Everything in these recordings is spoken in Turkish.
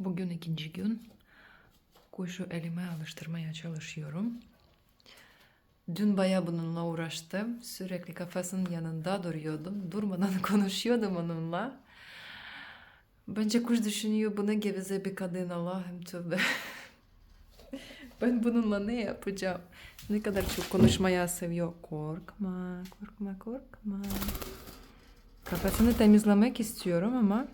Bugün ikinci gün. Kuşu elime alıştırmaya çalışıyorum. Dün bayağı bununla uğraştım. Sürekli kafasının yanında duruyordum. Durmadan konuşuyordum onunla. Bence kuş düşünüyor bu ne geveze bir kadın Allah'ım tövbe. ben bununla ne yapacağım? Ne kadar çok konuşmaya seviyor. Korkma, korkma, korkma. Kafasını temizlemek istiyorum ama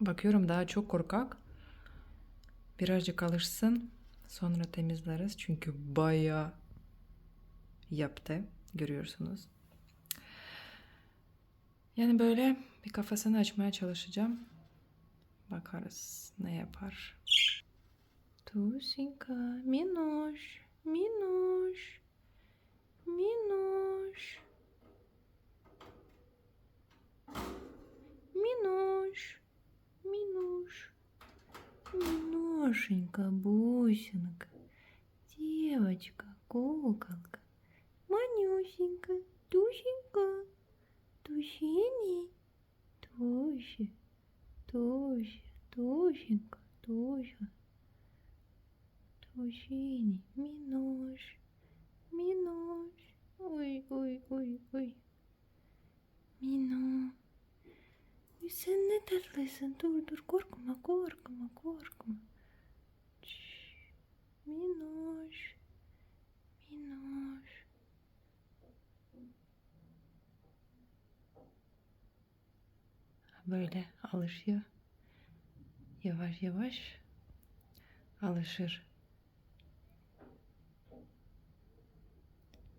bakıyorum daha çok korkak. Birazcık alışsın. Sonra temizleriz. Çünkü bayağı yaptı. Görüyorsunuz. Yani böyle bir kafasını açmaya çalışacağım. Bakarız ne yapar. Tusinka, Minoş, Миношенька, бусинка, девочка, куколка, Манюсенька, Тусенька, Тусини, Туся, Туся, Тусенька, Туся, Тусини, Минош, Минош, ой, ой, ой, ой, Минош. Ay sen ne tatlısın. Dur dur korkma korkma korkma. Böyle alışıyor. Yavaş yavaş alışır.